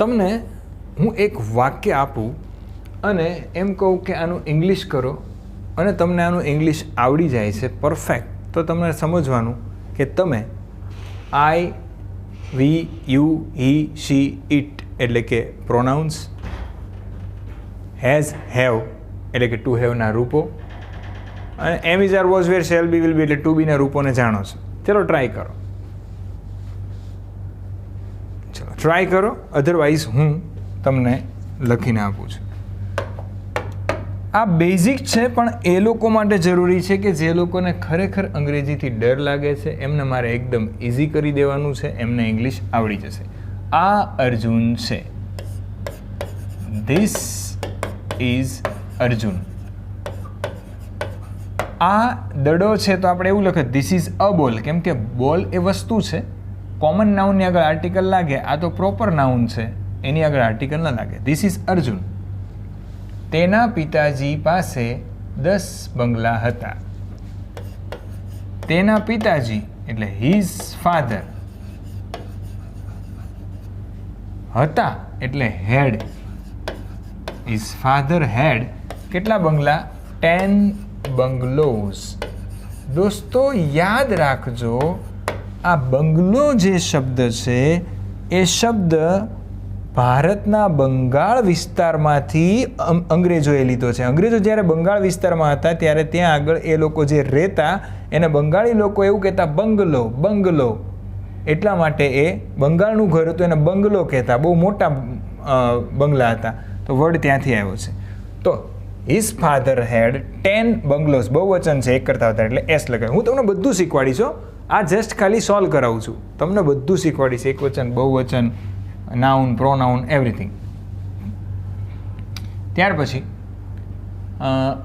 તમને હું એક વાક્ય આપું અને એમ કહું કે આનું ઇંગ્લિશ કરો અને તમને આનું ઇંગ્લિશ આવડી જાય છે પરફેક્ટ તો તમને સમજવાનું કે તમે આઈ વી યુ હી શી ઇટ એટલે કે પ્રોનાઉન્સ હેઝ હેવ એટલે કે ટુ હેવના રૂપો અને am is are was were shall be will be એટલે ટુ બીના રૂપોને જાણો છો. ચલો ટ્રાય કરો ચલો ટ્રાય કરો અધરવાઇઝ હું તમને લખીને આપું છું. આ બેઝિક છે, પણ એ લોકો માટે જરૂરી છે કે જે લોકોને ખરેખર અંગ્રેજીથી ડર લાગે છે, એમને મારે એકદમ ઇઝી કરી દેવાનું છે, એમને ઇંગ્લિશ આવડી જશે. આ અર્જુન છે. This is Arjun. આ દડો છે, તો આપણે એવું લખે ધીસ ઇઝ અ બોલ કેમ કે બોલ એ વસ્તુ છે કોમન નાઉનની આગળ આર્ટિકલ લાગે, આ તો પ્રોપર નાઉન છે. એની આગળ આર્ટિકલ ન લાગે. This is Arjun. તેના પિતાજી પાસે દસ બંગલા હતા. તેના પિતાજી, એટલે હિઝ ફાધર હતા, એટલે હેડ હિઝ ફાધર હેડ કેટલા બંગલા? ટેન બંગલોઝ દોસ્તો, યાદ રાખજો આ બંગલો જે શબ્દ છે, એ શબ્દ ભારતના બંગાળ વિસ્તારમાંથી અંગ્રેજોએ લીધો છે. અંગ્રેજો જ્યારે બંગાળ વિસ્તારમાં હતા, ત્યારે ત્યાં આગળ એ લોકો જે રહેતા, એને બંગાળી લોકો એવું કહેતા, બંગલો બંગલો. એટલા માટે એ બંગાળનું ઘર હતું, એને બંગલો કહેતા. બહુ મોટા બંગલા હતા. તો વર્ડ ત્યાંથી આવ્યો છે. તો his father had ten bungalows બહુવચન છે, એક કરતા વધારે. એટલે એસ લગાવ્યું હું તમને બધું શીખવાડી હો. આ જસ્ટ ખાલી સોલ્વ કરાવું છું. તમને બધું શીખવાડીશ. એક વચન બહુવચન નાઉન પ્રોનાઉન એવરીથિંગ ત્યાર પછી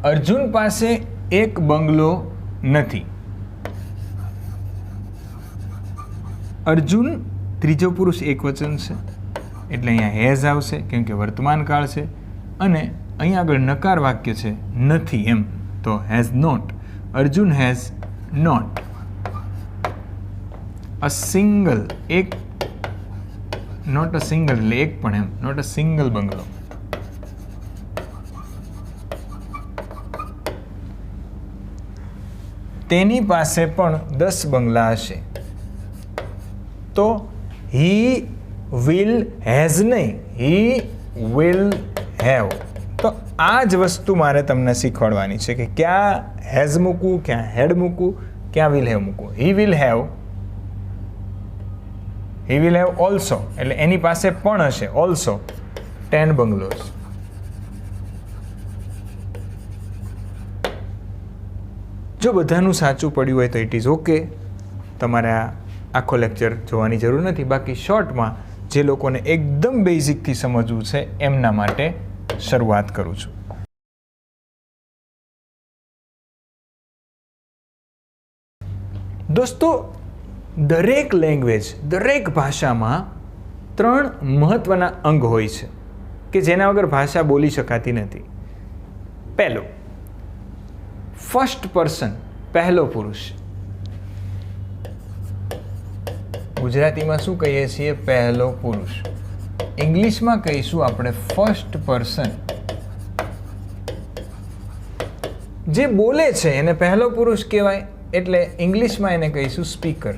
અર્જુન પાસે એક બંગલો નથી. અર્જુન ત્રીજો પુરુષ એક વચન છે. એટલે અહીંયા હેઝ આવશે, કેમ કે વર્તમાન કાળ છે. અને અહીં આગળ નકાર વાક્ય છે, નથી એમ. તો has not. Arjun has not. A single એક નોટ અ સિંગલ એટલે એક પણ એમ નોટ અ સિંગલ બંગલો તેની પાસે પણ દસ બંગલા હશે. તો હી વિલ હેઝ નહીં હી વિલ હેવ તો આ જ વસ્તુ મારે તમને શીખવાડવાની છે કે ક્યાં હેઝ મૂકવું, ક્યાં હેડ મૂકવું, ક્યાં વિલ હેવ મૂકવું. He will have he will have also એટલે એની પાસે પણ હશે ઓલ્સો ટેન બંગલોઝ જો બધાનું સાચું પડ્યું હોય તો ઇટ ઇઝ ઓકે તમારે આ આખો લેક્ચર જોવાની જરૂર નથી. બાકી શોર્ટમાં જે લોકોને એકદમ બેઝિકથી સમજવું છે, એમના માટે શરૂઆત કરું છું. દોસ્તો દરેક લેંગ્વેજ દરેક ભાષામાં ત્રણ મહત્ત્વના અંગ હોય છે કે જેના વગર ભાષા બોલી શકાતી નથી. પહેલો ફર્સ્ટ પર્સન પહેલો પુરુષ. ગુજરાતીમાં શું કહીએ છીએ? પહેલો પુરુષ. ઇંગ્લિશમાં કહીશું આપણે ફર્સ્ટ પર્સન જે બોલે છે એને પહેલો પુરુષ કહેવાય, એટલે ઇંગ્લિશમાં એને કહીશું સ્પીકર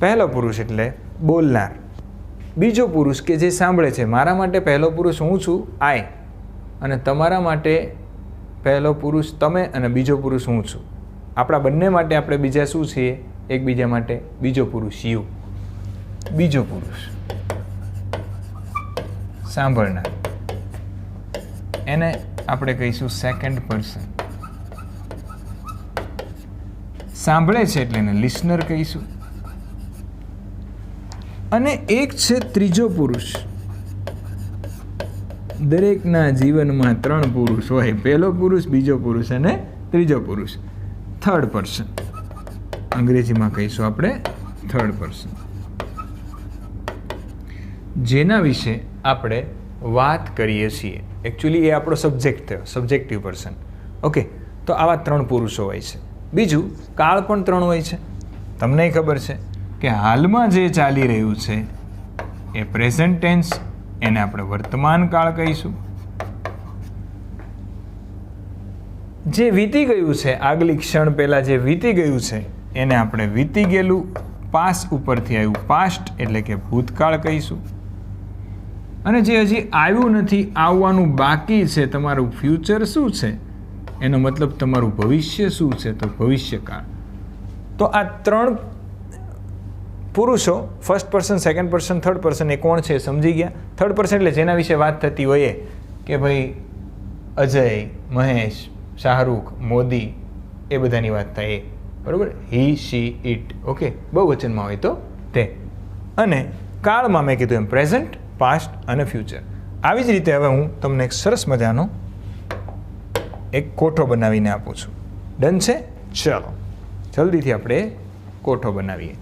પહેલો પુરુષ એટલે બોલનાર. બીજો પુરુષ કે જે સાંભળે છે, મારા માટે પહેલો પુરુષ હું છું? આય. અને તમારા માટે પહેલો પુરુષ તમે અને બીજો પુરુષ હું છું. આપણા બંને માટે આપણે બીજા શું છીએ? એકબીજા માટે બીજો પુરુષ, યુ. બીજો પુરુષ. સાંભળનાર. એને આપણે કહીશું સેકન્ડ પર્સન સાંભળે છે એટલે એને લિસનર કહીશું. અને એક છે ત્રીજો પુરુષ. દરેકના જીવનમાં ત્રણ પુરુષ હોય. પહેલો પુરુષ, બીજો પુરુષ અને ત્રીજો પુરુષ. થર્ડ પર્સન અંગ્રેજીમાં કહીશું આપણે થર્ડ પર્સન જેના વિશે આપણે વાત કરીએ છીએ. એકચ્યુઅલી એ આપણો સબ્જેક્ટ થયો સબ્જેક્ટિવ પર્સન ઓકે તો આવા ત્રણ પુરુષો હોય છે. બીજું, કાળ પણ ત્રણ હોય છે. તમને ખબર છે. કે હાલમાં જે ચાલી રહ્યું છે, એ પ્રેઝન્ટ ટેન્સ એને આપણે વર્તમાન કાળ કહીશું. જે વીતી ગયું છે, આગલી ક્ષણ પહેલાં જે વીતી ગયું છે, એને આપણે વીતી ગયેલું પાસ ઉપરથી આવ્યું પાસ્ટ એટલે કે ભૂતકાળ કહીશું. અને જે હજી આવ્યું નથી, આવવાનું બાકી છે, તમારું ફ્યુચર શું છે? એનો મતલબ તમારું ભવિષ્ય શું છે? તો ભવિષ્યકાળ. તો આ ત્રણ પુરુષો first person second person third person એ કોણ છે સમજી ગયા. થર્ડ પર્સન એટલે જેના વિશે વાત થતી હોય કે ભાઈ અજય મહેશ શાહરૂખ મોદી એ બધાની વાત થાય એ. બરાબર? હી શી ઇટ ઓકે બહુ વચનમાં હોય તો તે. અને કાળમાં મેં કીધું એમ પ્રેઝન્ટ પાસ્ટ અને ફ્યુચર આવી જ રીતે હવે હું તમને એક સરસ મજાનો એક કોઠો બનાવીને આપું છું. ડન છે? ચલો. જલ્દીથી આપણે કોઠો બનાવીએ.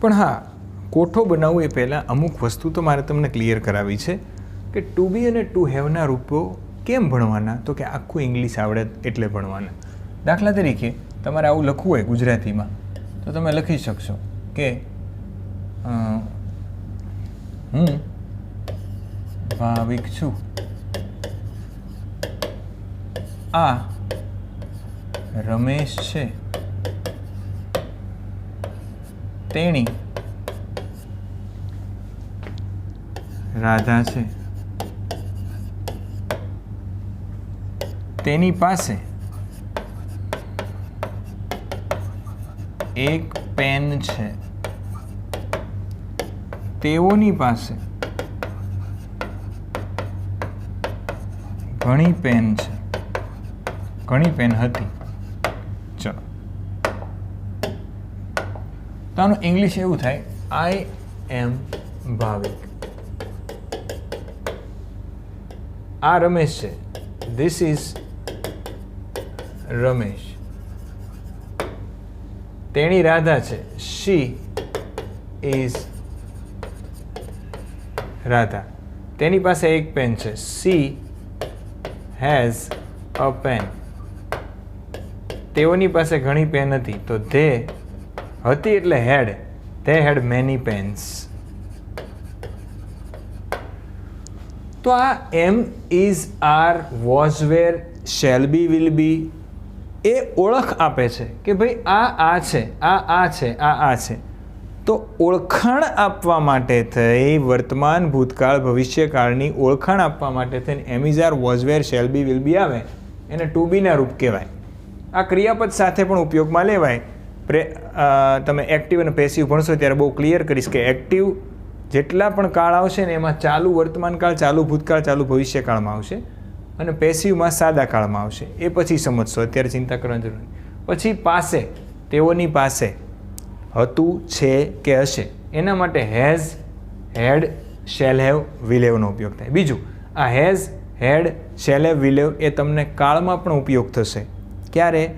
પણ હા, કોઠો બનાવવું એ પહેલાં અમુક વસ્તુ તો મારે તમને ક્લિયર કરાવી છે કે ટુ બી અને ટુ હેવના રૂપો કેમ ભણવાના? તો કે આખું ઇંગ્લિશ આવડે એટલે ભણવાના. દાખલા તરીકે, તમારે આવું લખવું હોય ગુજરાતીમાં, તો તમે લખી શકશો કે હું ભાવિક છું. આ રમેશ છે. તેણી. રાધા છે. તેની પાસે એક પેન છે. તેઓની પાસે ઘણી પેન છે. ઘણી પેન હતી ચલો તો આનું ઇંગ્લિશ એવું થાય. આઈ એમ ભાવિક આ રમેશ છે. This is Ramesh. તેણી રાધા છે. She is Radha. તેની પાસે એક પેન છે. સી હેઝ અ પેન તેઓની પાસે ઘણી પેન હતી. તો ધે હતી એટલે had. They had many pens તો આ am is are was were shall be will be. એ ઓળખ આપે છે કે ભાઈ આ આ છે, આ આ છે, આ આ છે. તો ઓળખાણ આપવા માટે થઈ વર્તમાન ભૂતકાળ, ભવિષ્યકાળની ઓળખાણ આપવા માટે થઈને am is are was were shall be will be આવે. એને ટુ બીના રૂપ કહેવાય. આ ક્રિયાપદ સાથે પણ ઉપયોગમાં લેવાય. પ્રે તમે એક્ટિવ અને પેસિવ ભણશો ત્યારે બહુ ક્લિયર કરીશ કે એક્ટિવ જેટલા પણ કાળ આવશે ને એમાં ચાલુ વર્તમાન કાળ, ચાલુ ભૂતકાળ, ચાલુ ભવિષ્યકાળમાં આવશે અને પેસિવમાં સાદા કાળમાં આવશે. એ પછી સમજશો, અત્યારે ચિંતા કરવાની જરૂર નથી. પછી પાસે, તેઓની પાસે હતું, છે કે હશે? એના માટે has had shall have will હેવનો ઉપયોગ થાય. બીજું, આ has had shall have will એ તમને કાળમાં પણ ઉપયોગ થશે. ક્યારે?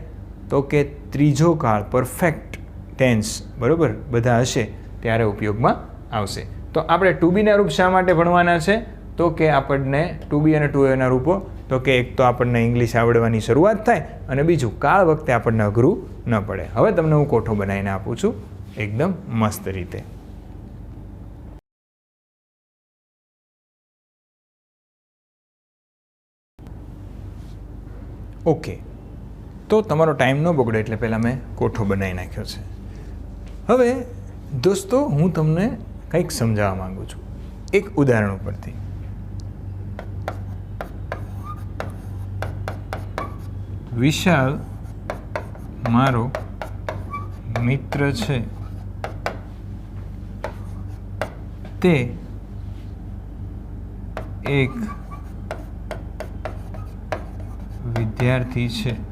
તો કે ત્રીજો કાળ પરફેક્ટ ટેન્સ બરાબર? બધા હશે, ત્યારે ઉપયોગમાં આવશે. તો આપણે ટુ બીના રૂપ શા માટે ભણવાના છે? તો કે આપણને ટુ બી અને ટુ એના રૂપો, તો કે એક તો આપણને ઇંગ્લિશ આવડવાની શરૂઆત થાય અને બીજું કાળ વખતે આપણને અઘરું ન પડે. હવે તમને હું કોઠો બનાવીને આપું છું, એકદમ મસ્ત રીતે. ઓકે તો તમારો ટાઈમ ન બગડે એટલે પહેલાં મેં કોઠો બનાવી નાખ્યો છે. હવે, દોસ્તો, હું તમને કંઈક સમજાવવા માંગુ છું. એક ઉદાહરણ ઉપરથી. વિશાલ મારો મિત્ર છે. તે એક વિદ્યાર્થી છે.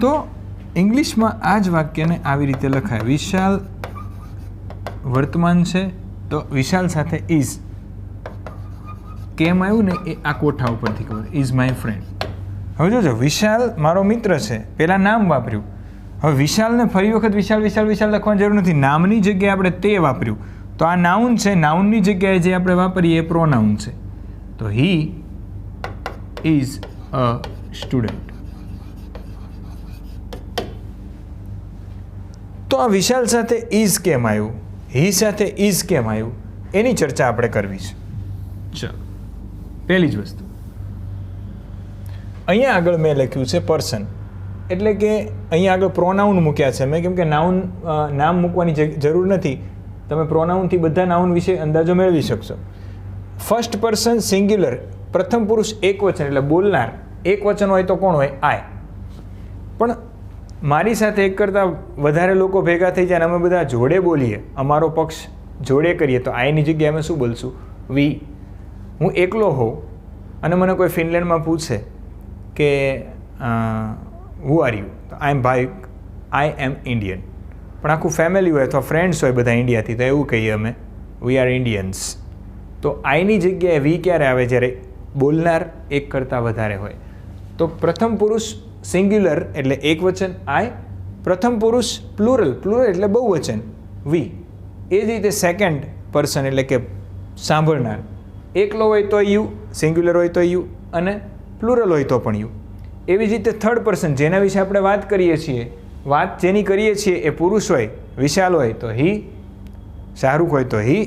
તો ઇંગ્લિશમાં આ જ વાક્યને આવી રીતે લખાય. વિશાલ વર્તમાન છે, તો વિશાલ સાથે ઇઝ કેમ આવ્યું ને એ આ કોઠા ઉપરથી ખબર. Is my friend. હવે જોજો, વિશાલ મારો મિત્ર છે પહેલાં નામ વાપર્યું. હવે વિશાલને ફરી વખત વિશાલ વિશાલ વિશાલ લખવાની જરૂર નથી. નામની જગ્યાએ આપણે તે વાપર્યું. તો આ નાઉન છે નાઉનની જગ્યાએ જે આપણે વાપરીએ એ પ્રોનાઉન છે. તો હી ઇઝ અ સ્ટુડન્ટ તો આ વિશાલ સાથે ઇઝ કેમ આવ્યું હી સાથે ઇઝ કેમ આવ્યું એની ચર્ચા આપણે કરવી છે. ચાલો. પહેલી જ વસ્તુ. અહીંયા આગળ મેં લખ્યું છે પર્સન એટલે કે અહીંયા આગળ પ્રોનાઉન મૂક્યા છે. મેં કેમ કે નાઉન નામ મૂકવાની જરૂર નથી. તમે પ્રોનાઉનથી બધા નાઉન વિશે અંદાજો મેળવી શકશો. ફર્સ્ટ પર્સન સિંગ્યુલર પ્રથમ પુરુષ એક વચન. એટલે બોલનાર. એક વચન હોય તો કોણ હોય? આય પણ મારી સાથે એક કરતાં વધારે લોકો ભેગા થઈ જાય અને અમે બધા જોડે બોલીએ, અમારો પક્ષ જોડે કરીએ, તો આઈની જગ્યાએ અમે શું બોલશું? વી, હું એકલો હોઉં અને મને કોઈ ફિનલેન્ડમાં પૂછે કે હુ આર યુ તો આઈ એમ ભાઈ આઈ એમ ઇન્ડિયન પણ આખું ફેમિલી હોય અથવા ફ્રેન્ડ્સ હોય બધા ઇન્ડિયાથી તો એવું કહીએ અમે વી આર ઇન્ડિયન્સ તો આઈની જગ્યાએ વી ક્યારે આવે? જ્યારે બોલનાર એક કરતાં વધારે હોય. તો પ્રથમ પુરુષ સિંગ્યુલર એટલે એક વચન આય પ્રથમ પુરુષ પ્લુરલ પ્લુરલ એટલે બહુવચન. વી એ જ રીતે સેકન્ડ પર્સન એટલે કે સાંભળનાર. એકલો હોય તો યુ સિંગ્યુલર હોય તો યુ અને પ્લુરલ હોય તો પણ યુ એવી જ રીતે થર્ડ પર્સન જેના વિશે આપણે વાત કરીએ છીએ, વાત જેની કરીએ છીએ એ પુરુષ હોય, વિશાલ હોય તો હી શાહરૂખ હોય તો હી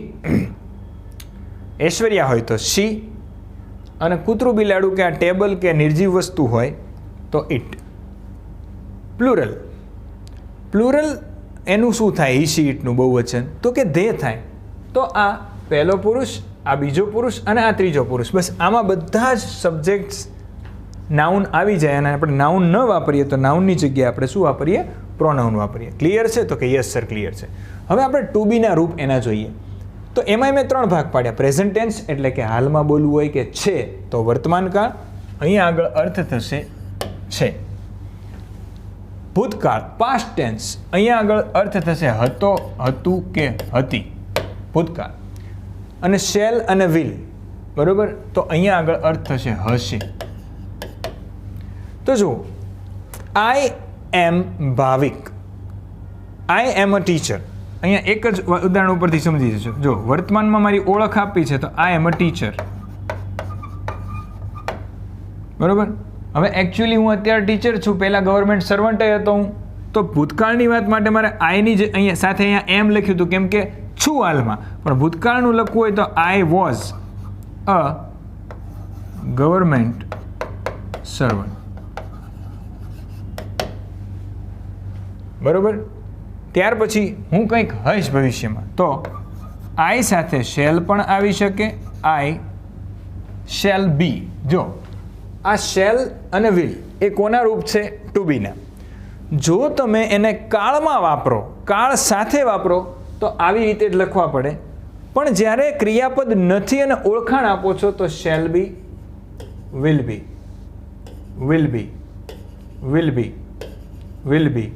ઐશ્વર્યા હોય તો શી અને કૂતરું બિલાડું કે આ ટેબલ કે નિર્જીવ વસ્તુ હોય તો ઇટ પ્લુરલ પ્લુરલ એનું શું થાય? હી શી ઇટનું બહુવચન તો કે ધે થાય. તો આ પહેલો પુરુષ, આ બીજો પુરુષ અને આ ત્રીજો પુરુષ. બસ આમાં બધા જ સબ્જેક્ટ્સ નાઉન આવી જાય અને આપણે નાઉન ન વાપરીએ તો નાઉનની જગ્યાએ આપણે શું વાપરીએ? પ્રોનાઉન વાપરીએ. ક્લિયર છે? તો કે યસ સર ક્લિયર છે. હવે આપણે ટુ બીના રૂપ એના જોઈએ. તો એમાંય મેં ત્રણ ભાગ પાડ્યા. પ્રેઝન્ટ ટેન્સ એટલે કે હાલમાં બોલવું હોય કે છે, તો વર્તમાન કાળ. અહીંયા આગળ અર્થ થશે છે. ભૂતકાળ પાસ્ટ ટેન્સ અહીંયા આગળ અર્થ થશે હતો, હતું કે હતી. ભૂતકાળ. અને શેલ અને વિલ બરોબર? તો અહીંયા આગળ અર્થ થશે હશે. તો જુઓ આઈ એમ ભાવિક. આઈ એમ અ ટીચર અહીંયા એક જ ઉદાહરણ ઉપરથી સમજી જશો. જો વર્તમાનમાં મારી ઓળખ આપી છે, તો આઈ એમ અ ટીચર બરોબર? હવે એકચ્યુઅલી હું અત્યારે ટીચર છું. પહેલાં ગવર્મેન્ટ સર્વન્ટ હતો હું. તો ભૂતકાળની વાત માટે મારે આઈની જે અહીંયા સાથે અહીંયા એમ લખ્યું હતું, કેમ કે છું હાલમાં. પણ ભૂતકાળનું લખવું હોય તો I was a government servant બરોબર? ત્યાર પછી હું કંઈક હઈશ ભવિષ્યમાં. તો આઈ સાથે શેલ પણ આવી શકે. આઈ શેલ બી જો આ શેલ અને વિલ એ કોના રૂપ છે? ટુ બીના જો તમે એને કાળમાં વાપરો, કાળ સાથે વાપરો, તો આવી રીતે જ લખવા પડે. પણ જ્યારે ક્રિયાપદ નથી અને ઓળખાણ આપો છો, તો shall be, will be will be will be will be.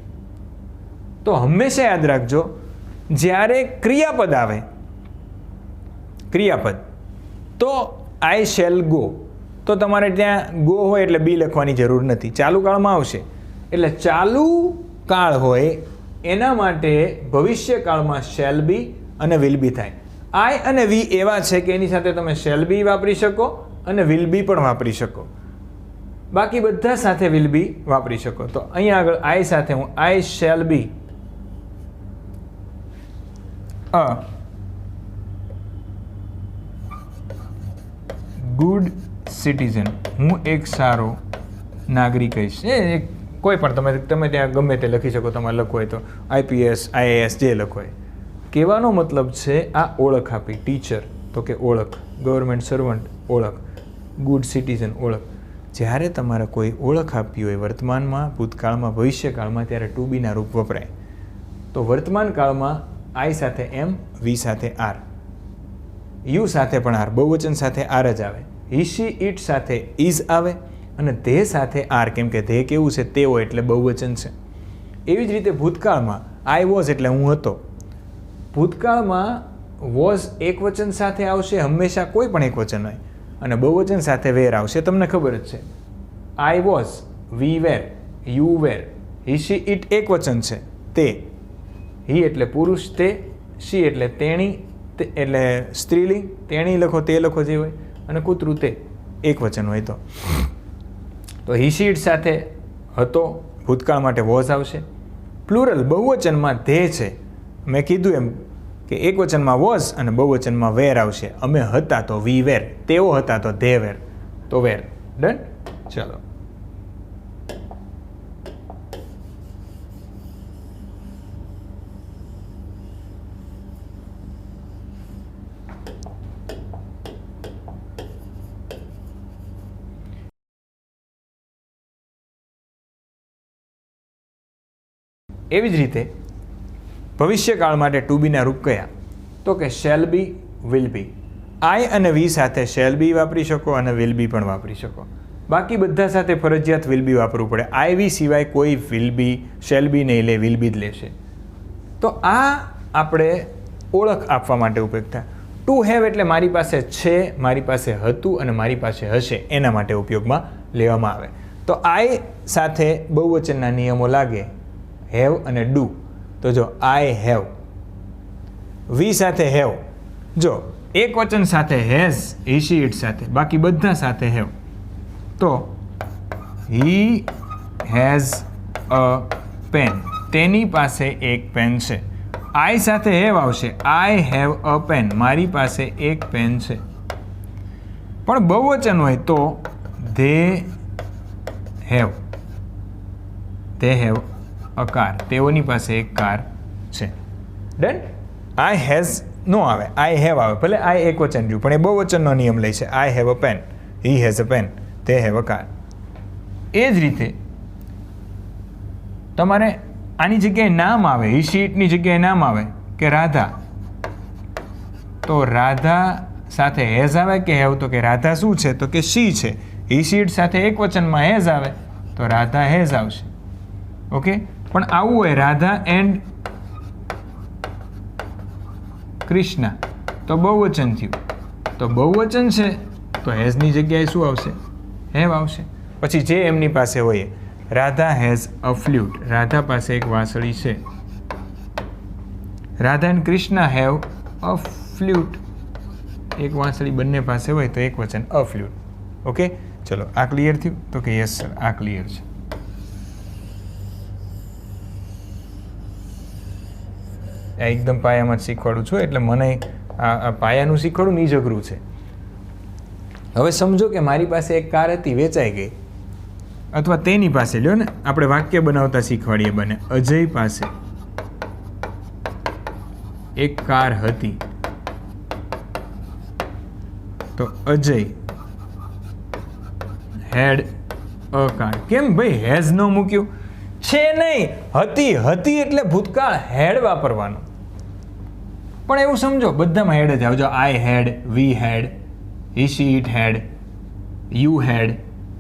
તો હંમેશા યાદ રાખજો, જ્યારે ક્રિયાપદ આવે, ક્રિયાપદ, તો આઈ શેલ ગો તો તમારે ત્યાં ગો હોય એટલે બી લખવાની જરૂર નથી. ચાલુ કાળમાં આવશે. એટલે ચાલુ કાળ હોય એના માટે ભવિષ્યકાળમાં શેલ બી અને વિલ બી થાય. આઈ અને વી એવા છે કે એની સાથે તમે શેલ બી વાપરી શકો અને વિલ બી પણ વાપરી શકો. બાકી બધા સાથે વિલ બી વાપરી શકો. તો અહીંયા આગળ આઈ સાથે હું I shall be a. Good citizen હું એક સારો નાગરિક કહીશ. એ એક કોઈ પણ, તમે તમે ત્યાં ગમે તે લખી શકો, તમારે લખવું હોય તો. આઈપીએસ આઈએએસ જે લખો હોય. કહેવાનો મતલબ છે, આ ઓળખ આપી ટીચર તો કે ઓળખ ગવર્મેન્ટ સર્વન્ટ ઓળખ ગુડ સિટીઝન ઓળખ. જ્યારે તમારે કોઈ ઓળખ આપી હોય, વર્તમાનમાં, ભૂતકાળમાં, ભવિષ્યકાળમાં, ત્યારે ટુ બીના રૂપ વપરાય. તો વર્તમાન કાળમાં આઈ સાથે એમ વી સાથે આર યુ સાથે પણ આર બહુવચન સાથે આર જ આવે. હી શી ઇટ સાથે ઇઝ આવે અને ધે સાથે આર કેમ કે ધે કેવું છે તેઓ એટલે બહુવચન છે. એવી જ રીતે ભૂતકાળમાં આઈ વોઝ એટલે હું હતો. ભૂતકાળમાં વોઝ એક વચન સાથે આવશે, હંમેશા કોઈ પણ એક વચન હોય. અને બહુવચન સાથે વેર આવશે તમને ખબર જ છે. I was we were you were he she it એક વચન છે. તે. હી એટલે પુરુષ, તે. શી એટલે તેણી એટલે સ્ત્રીલિંગ તેણી લખો, તે લખો જે હોય. અને કૂતરું તે એક વચન હોય તો. તો હી શી સાથે હતો, ભૂતકાળ માટે વોઝ આવશે. પ્લુરલ બહુવચનમાં ધે છે. મેં કીધું એમ કે એક વચનમાં વોઝ અને બહુવચનમાં વેર આવશે. અમે હતા તો વી વેર, તેઓ હતા તો ધે વેર. તો વેર. ડન? ચલો. એવી જ રીતે ભવિષ્યકાળ માટે ટુ બીના રૂપ કયા? તો કે શેલ બી વિલ બી આઈ અને વી સાથે શેલ બી વાપરી શકો અને વિલ બી પણ વાપરી શકો. બાકી બધા સાથે ફરજિયાત વિલ બી વાપરવું પડે. આઈ વી સિવાય કોઈ વિલ બી શેલ બી નહીં લે વિલ બી જ લેશે. તો આ આપણે ઓળખ આપવા માટે ઉપયોગ થાય ટુ હેવ એટલે મારી પાસે છે, મારી પાસે હતું અને મારી પાસે હશે. એના માટે ઉપયોગમાં લેવામાં આવે. તો આઈ સાથે બહુવચનના નિયમો લાગે. હેવ અને ડુ. તો જો, આઈ હેવ. વી સાથે હેવ. જો, એક વચન સાથે હેઝ ઈશી ઇટ સાથે. બાકી બધા સાથે હેવ. તો, હી હેઝ અ પેન. તેની પાસે એક પેન છે. આઈ સાથે હેવ આવશે. I have a pen. મારી પાસે એક પેન છે. પણ બહુવચન હોય તો they have. They have. A car, તેઓની પાસે એક કાર છે. ડન આઈ હેઝ નો આવે. આઈ હેવ આવે. ભલે આઈ એક વચન રહ્યું, પણ એ બહુ વચનનો નિયમ લે છે. I have a pen he has a pen તે હેવ અ કાર એ જ રીતે, તમારે આની જગ્યાએ નામ આવે હી શીટની જગ્યાએ નામ આવે, કે રાધા. તો રાધા સાથે હેઝ આવે કે હેવ તો કે રાધા શું છે? તો કે શી છે. હી શીટ સાથે એક વચનમાં હેઝ આવે, તો રાધા હેઝ આવશે. ઓકે પણ આવું હોય રાધા એન્ડ કૃષ્ણ. તો બહુવચન થયું. તો બહુવચન છે, તો હેઝની જગ્યાએ શું આવશે? હેવ આવશે. પછી જે એમની પાસે હોય, Radha has a flute. Radha પાસે એક વાંસળી છે. Radha and Krishna have a flute. એક વાંસળી બંને પાસે હોય તો એક વચન અ ફ્લ્યુટ. ઓકે? ચલો, આ ક્લિયર થયું? તો કે યસ સર આ ક્લિયર છે. એકદમ પાયામાં જ શીખવાડું છું, એટલે મને પાયાનું શીખવાડું જ છે. હવે સમજો કે મારી પાસે એક કાર હતી, વેચાઈ ગઈ. અથવા તેની પાસે, લ્યો ને, આપણે વાક્ય બનાવતા શીખવાડીએ બને, અજય પાસે. એક કાર હતી. તો અજય હેડ અ કાર કેમ ભાઈ હેઝ ન મૂક્યું? છે નહીં, હતી હતી એટલે ભૂતકાળ હેડ વાપરવાનું. પણ એવું સમજો, બધામાં હેડ જ આવજો I had we had he she it had you હેડ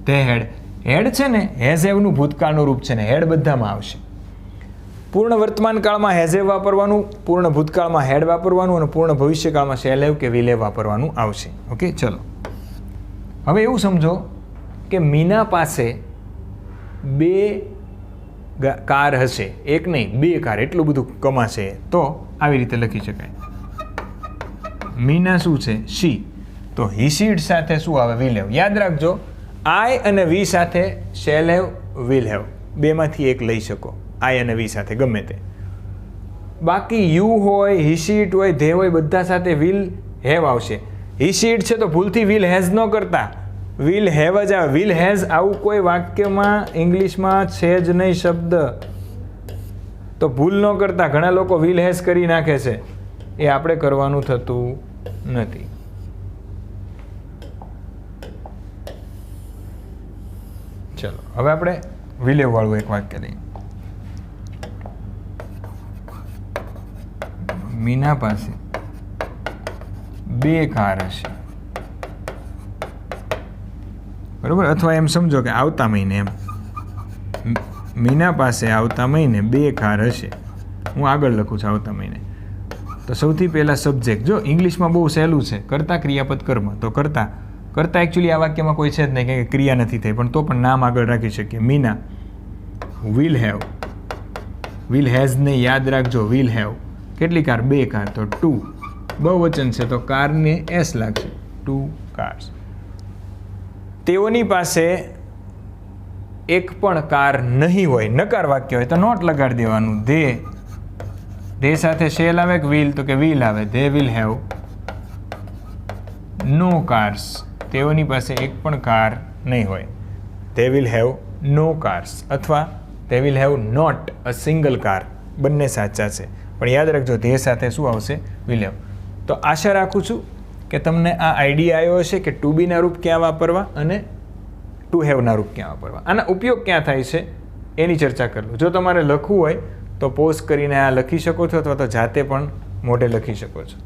તે હેડ હેડ છે ને હેઝ એવનું ભૂતકાળનું રૂપ છે ને હેડ બધામાં આવશે. પૂર્ણ વર્તમાન કાળમાં હેઝ એવ વાપરવાનું, પૂર્ણ ભૂતકાળમાં હેડ વાપરવાનું અને પૂર્ણ ભવિષ્યકાળમાં શેલેવ કે વિલેવ વાપરવાનું આવશે. ઓકે ચલો. હવે એવું સમજો કે મીના પાસે બે કાર હશે. એક નહીં, બે કાર, એટલું બધું કમાશે. તો આવી રીતે લખી શકાય. મીના શું છે? શી. તો હિસીડ સાથે શું આવે? Will have. યાદ રાખજો, આઈ અને વી સાથે શેલ હેવ, વિલ હેવ. બેમાંથી એક લઈ શકો. આઈ અને વી સાથે, ગમે તે. બાકી યુ હોય હિસીટ હોય, ધે હોય, બધા સાથે વિલ હેવ આવશે. હિસીટ છે તો ભૂલથી વિલ હેઝ ન કરતા. વિલ હેવ જ આવે. વિલ હેઝ આવું કોઈ વાક્યમાં, ઇંગ્લિશમાં છે જ નહીં શબ્દ. તો ભૂલ ન કરતા. ઘણા લોકો વિલ હેઝ કરી નાખે છે. એ આપણે કરવાનું થતું નથી. ચલો, હવે આપણે વિલેવ વાળું એક વાક્ય લઈએ. મીના પાસે બે કાર હશે. બરોબર? અથવા એમ સમજો કે આવતા મહિને એમ. મીના પાસે આવતા મહિને બે કાર હશે. હું આગળ લખું છું આવતા મહિને. તો સૌથી પહેલાં સબ્જેક્ટ જો ઇંગ્લિશમાં બહુ સહેલું છે, કરતા ક્રિયાપદ કર્મ, તો કરતા. કરતા એકચ્યુઅલી આ વાક્યમાં કોઈ છે જ નહીં કે ક્રિયા નથી થઈ, પણ તો પણ નામ આગળ રાખી શકીએ. Meena. Will have will has ને યાદ રાખજો વિલ હેવ કેટલી કાર? બે કાર. તો ટુ બહુવચન છે, તો કારને એસ લાગશે. ટુ કાર્સ તેઓની પાસે એક પણ કાર નહીં હોય, નકાર વાક્ય હોય, તો નોટ લગાડી દેવાનું. ધે ધે સાથે શેલ આવે કે વિલ તો કે વિલ આવે they will have no cars તેઓની પાસે એક પણ કાર નહીં હોય they will have no cars અથવા they will have not a single car બંને સાચા છે પણ યાદ રાખજો ધે સાથે શું આવશે વિલ હેવ તો આશા રાખું છું કે તમને આ આઈડિયા આવ્યો હશે કે ટુ બીના રૂપ ક્યાં વાપરવા અને ટુ હેવના રૂપ ક્યાં વાપરવા આના ઉપયોગ ક્યાં થાય છે એની ચર્ચા કરી લો જો તમારે લખવું હોય તો પોઝ કરીને આ લખી શકો છો અથવા તો જાતે પણ મોઢે લખી શકો છો.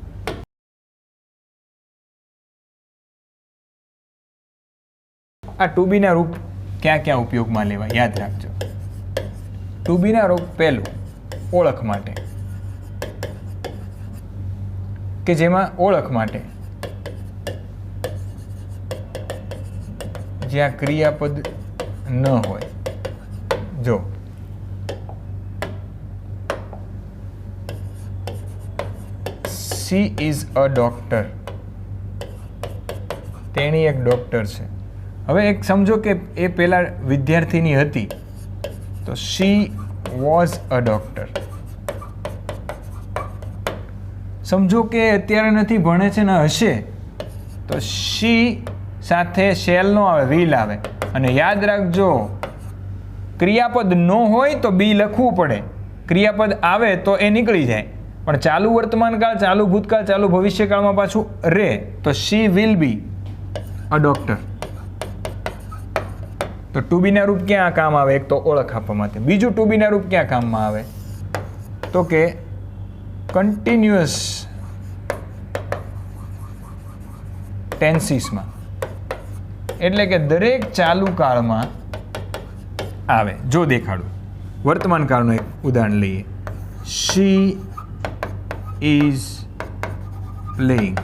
આ ટુ બીના રૂપ ક્યાં ક્યાં ઉપયોગમાં લેવા યાદ રાખજો. ટુ બીના રૂપ પહેલું ઓળખ માટે. કે જેમાં ઓળખ માટે. જ્યાં ક્રિયાપદ ન હોય. જો સી ઇઝ અ ડૉક્ટર તેણી એક ડૉક્ટર છે. હવે એક સમજો કે એ પેલા વિદ્યાર્થીની હતી. તો શી વોઝ અ ડૉક્ટર સમજો કે અત્યારે નથી, ભણે છે ને હશે. તો શી સાથે શેલનો આવે વિલ આવે. અને યાદ રાખજો, ક્રિયાપદ ન હોય તો બી લખવું પડે. ક્રિયાપદ આવે તો એ નીકળી જાય. પણ ચાલુ વર્તમાનકાળ ચાલુ ભૂતકાળ, ચાલુ ભવિષ્યકાળમાં પાછું રે, તો she will be a doctor તો ટુ બીના રૂપ ક્યાં કામ આવે? એક તો ઓળખ આપવા માટે. બીજું ટુ બીના રૂપ ક્યાં કામમાં આવે? તો કે કન્ટિન્યુઅસ ટેન્સીસમાં એટલે કે દરેક ચાલુ કાળમાં આવે. જો દેખાડું. વર્તમાન કાળનું એક ઉદાહરણ લઈએ. શી ઇઝ પ્લેઇંગ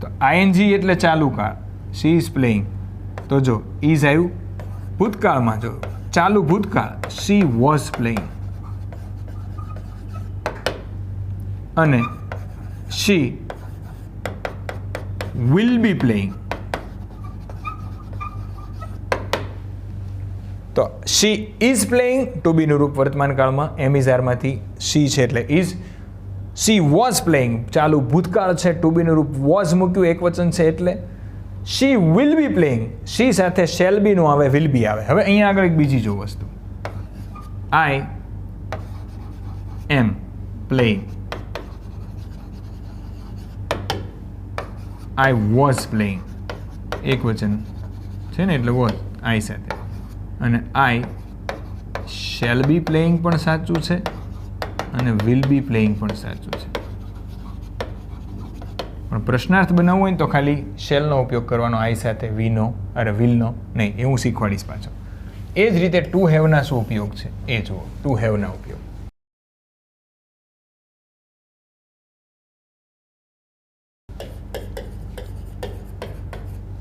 તો આઈએનજી એટલે ચાલુ કાળ. શી ઇઝ પ્લેઇંગ તો જો ઇઝ આવ્યું ભૂતકાળમાં જો. ચાલુ ભૂતકાળ. શી વોઝ પ્લેઇંગ અને શી વિલ બી પ્લેઇંગ તો શી ઇઝ પ્લેઇંગ ટુ બીનું રૂપ વર્તમાન કાળમાં એમિઝારમાંથી શી છે એટલે ઇઝ શી વોઝ પ્લેઇંગ ચાલુ ભૂતકાળ છે ટુ બીનું રૂપ વોઝ મૂક્યું એક વચન છે એટલે શી વિલ બી પ્લેઇંગ શી સાથે શેલ બીનું આવે વિલ બી આવે. હવે અહીંયા આગળ એક બીજી જો વસ્તુ. I am playing I was playing એક વચન છે ને એટલે વોઝ આઈ સાથે. અને આઈ શેલ બી પ્લેઇંગ પણ સાચું છે અને વિલ બી પ્લેઇંગ પણ સાચું છે. પણ પ્રશ્નાર્થ બનાવવું હોય ને તો ખાલી શેલનો ઉપયોગ કરવાનો આઈ સાથે વીનો અરે વિલનો નહીં એ હું શીખવાડીશ પાછો. એ જ રીતે ટુ હેવના શું ઉપયોગ છે? એ જુઓ ટુ હેવના ઉપયોગ.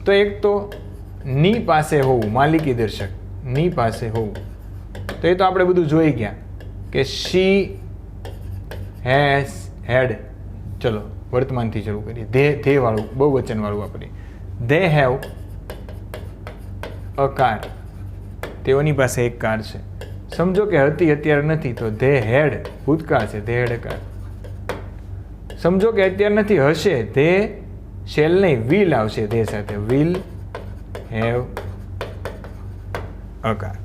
તો એક તો ની પાસે હોવું, માલિકી દર્શક. ની પાસે હોવું તો એ તો આપણે બધું જોઈ ગયા કે શી હેઝ હેડ. ચલો, વર્તમાનથી શરૂ કરીએ. ધે ધે વાળું બહુ વચનવાળું વાપરીએ ધે હેવ અ કાર. તેઓની પાસે એક કાર છે. સમજો કે હતી અત્યારે નથી, તો ધે હેડ, ભૂતકાળ છે, ધે હેડ કાર. સમજો કે અત્યારે નથી, હશે, ધે શેલ નહીં વિલ આવશે, ધે સાથે. વિલ હેવ અકાર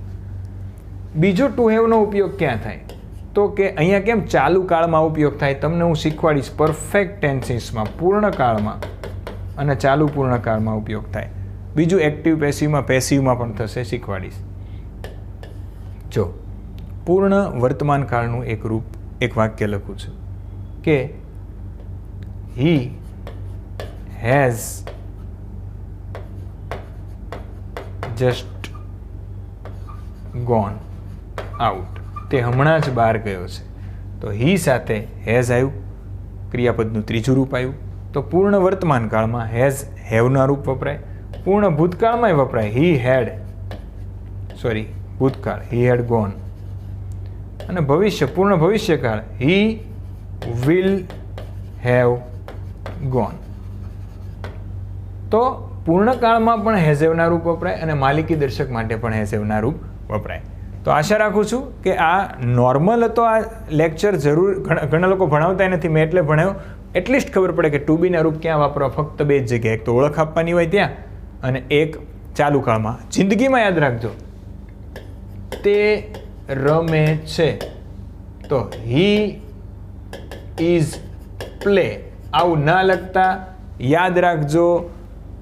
બીજો ટુ હેવનો ઉપયોગ ક્યાં થાય? તો કે અહીંયા કેમ ચાલુ કાળમાં ઉપયોગ થાય? તમને હું શીખવાડીશ પરફેક્ટ ટેન્સીસમાં પૂર્ણ કાળમાં અને ચાલુ પૂર્ણ કાળમાં ઉપયોગ થાય. બીજું એક્ટિવ પેસિવમાં પેસિવમાં પણ થશે, શીખવાડીશ. જો, પૂર્ણ વર્તમાન કાળનું એક રૂપ, એક વાક્ય લખું છું કે he has just gone out તે હમણાં જ બહાર ગયો છે. તો હી સાથે હેઝ આવ્યું ક્રિયાપદનું ત્રીજું રૂપ આવ્યું તો પૂર્ણ વર્તમાન કાળમાં હેઝ હેવના રૂપ વપરાય. પૂર્ણ ભૂતકાળમાંય વપરાય. હી હેડ સોરી, ભૂતકાળ. He had gone. અને ભવિષ્ય, પૂર્ણ ભવિષ્યકાળ. He will have gone. તો પૂર્ણકાળમાં પણ હેઝેવના રૂપ વપરાય અને માલિકી દર્શક માટે પણ હેઝેવના રૂપ વપરાય. તો આશા રાખું છું કે આ નોર્મલ હતો આ લેક્ચર જરૂર, ઘણા લોકો ભણાવતા નથી, મેં એટલે ભણાવ્યો એટલીસ્ટ ખબર પડે કે ટુ બીના રૂપ ક્યાં વાપરવા ફક્ત બે જ જગ્યાએ. એક તો ઓળખ આપવાની હોય ત્યાં અને એક ચાલુ કાળમાં. જિંદગીમાં યાદ રાખજો. તે રમે છે. તો હી ઇઝ પ્લે આવું ના લખતા યાદ રાખજો.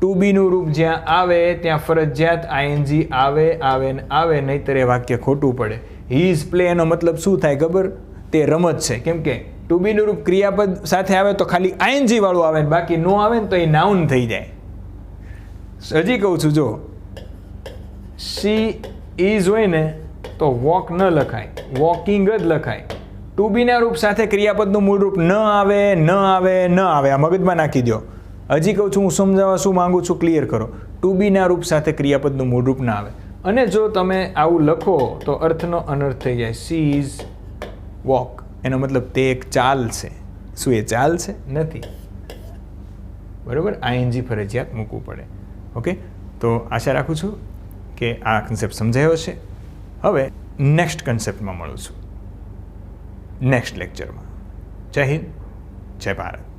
ટુ બીનું રૂપ જ્યાં આવે, ત્યાં ફરજિયાત આઈએનજી આવે આવે ને આવે, નહીતર એ વાક્ય ખોટું પડે. હી ઇઝ પ્લે એનો મતલબ શું થાય ખબર? તે રમત છે. કેમ કે ટુ બીનું રૂપ ક્રિયાપદ સાથે આવે તો ખાલી આઈએનજી વાળું આવે ને બાકી નો આવે ને તો એ નાઉન થઈ જાય. હજી કહું છું, જો. સી ઇઝ હોય ને તો વોક ન લખાય. વોકિંગ જ લખાય. ટુ બીના રૂપ સાથે ક્રિયાપદનું મૂળ રૂપ ન આવે ન આવે ન આવે, આ મગજમાં નાખી દો હજી કહું છું, હું સમજાવવા શું માંગુ છું ક્લિયર કરો. ટુ બીના રૂપ સાથે ક્રિયાપદનું મૂળરૂપ ના આવે. અને જો તમે આવું લખો, તો અર્થનો અનર્થ થઈ જાય. સી ઇઝ વોક એનો મતલબ તે એક ચાલ છે. શું એ ચાલ છે? નથી. બરાબર? આઈએનજી ફરજિયાત મૂકવું પડે. ઓકે તો આશા રાખું છું કે આ કન્સેપ્ટ સમજાયો છે હવે નેક્સ્ટ કન્સેપ્ટમાં મળું છું. નેક્સ્ટ લેક્ચરમાં જય હિન્દ. જય ભારત.